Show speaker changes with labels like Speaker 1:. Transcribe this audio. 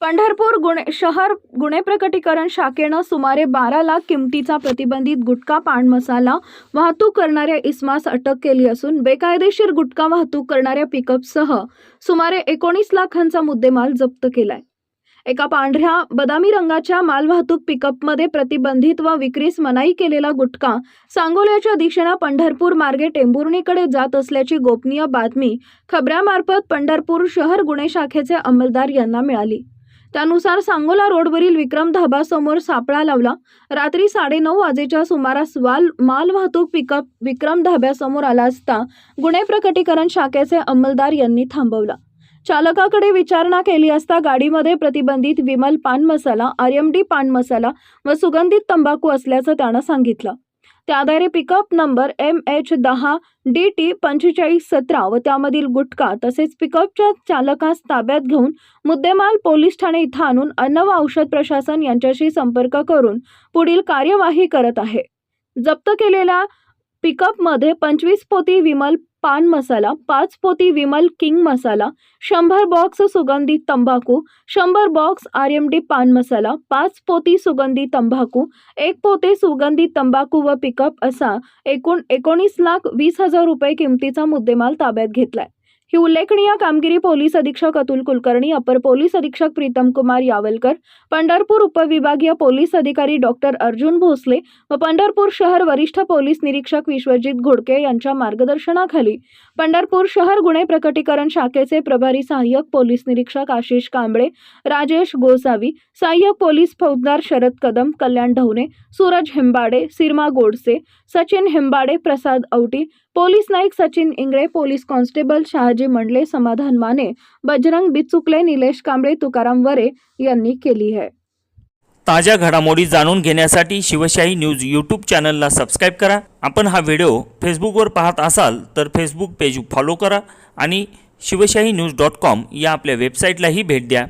Speaker 1: पंढरपूर गुणे शहर गुन्हे प्रकटीकरण शाखेनं सुमारे बारा लाख किमतीचा प्रतिबंधित गुटखा पान मसाला वाहतूक करणाऱ्या इस्मास अटक केली असून बेकायदेशीर गुटखा वाहतूक करणाऱ्या पिकअपसह सुमारे एकोणीस लाखांचा मुद्देमाल जप्त केलाय. एका पांढऱ्या बदामी रंगाच्या मालवाहतूक पिकअपमध्ये प्रतिबंधित व विक्रीस मनाई केलेला गुटखा सांगोल्याच्या दिशेनं पंढरपूर मार्गे टेंभुर्णीकडे जात असल्याची गोपनीय बातमी खबऱ्यामार्फत पंढरपूर शहर गुन्हे शाखेचे अंमलदार यांना मिळाली. त्यानुसार सांगोला रोडवरील विक्रम धाबासमोर सापळा लावला. रात्री साडेनऊ वाजेच्या सुमारास वाल मालवाहतूक पिकअप विक्रम धाब्यासमोर आला असता गुन्हे प्रकटीकरण शाखेचे अंमलदार यांनी थांबवला. चालकाकडे विचारणा केली असता गाडीमध्ये प्रतिबंधित विमल पान मसाला आर एम डी पान मसाला व सुगंधित तंबाखू असल्याचं त्यानं सांगितलं. त्याआधारे पिकअप नंबर एम एच दहा डी टी पंचेचाळीस सतरा व त्यामधील गुटखा तसेच पिकअपच्या चालकास ताब्यात घेऊन मुद्देमाल पोलीस ठाणे इथं आणून अन्न व औषध प्रशासन यांच्याशी संपर्क करून पुढील कार्यवाही करत आहे. जप्त केलेल्या पिकअपमध्ये पंचवीस पोती विमल पान मसाला पाच पोती विमल किंग मसाला शंभर बॉक्स सुगंधित तंबाखू शंभर बॉक्स आर एम डी पान मसाला पाच पोती सुगंधी तंबाखू एक पोते सुगंधी तंबाखू व पिकअप असा एकूण एकोणीस लाख वीस हजार रुपये किमतीचा मुद्देमाल ताब्यात घेतलाय. ही उल्लेखनीय कामगिरी पोलीस अधीक्षक अतुल कुलकर्णी अपर पोलीस अधीक्षक प्रीतम कुमार यावलकर पंढरपूर उपविभागीय पोलीस अधिकारी डॉक्टर अर्जुन भोसले व पंढरपूर शहर वरिष्ठ पोलीस निरीक्षक विश्वजित घोडके यांच्या मार्गदर्शनाखाली पंढरपूर शहर गुन्हे प्रकटीकरण शाखेचे प्रभारी सहाय्यक पोलीस निरीक्षक आशिष कांबळे राजेश गोसावी सहाय्यक पोलीस फौजदार Sharad Kadam Kalyan Dhavane Suraj Hembade Sirma Godse Sachin Hembade Prasad Auti police Naik Sachin Ingale police constable Shahaji Mandale Samadhan Mane Bajrang Bichukale Nilesh Kamble Tukaram वरे यांनी केली आहे.
Speaker 2: ताज्या घडामोडी जाणून घेण्यासाठी शिवशाही न्यूज यूट्यूब चॅनलला सबस्क्राईब करा. आपण हा व्हिडिओ फेसबुकवर पाहत असाल तर फेसबुक पेज फॉलो करा आणि शिवशाही न्यूज डॉट कॉम या आपल्या वेबसाईटलाही भेट द्या.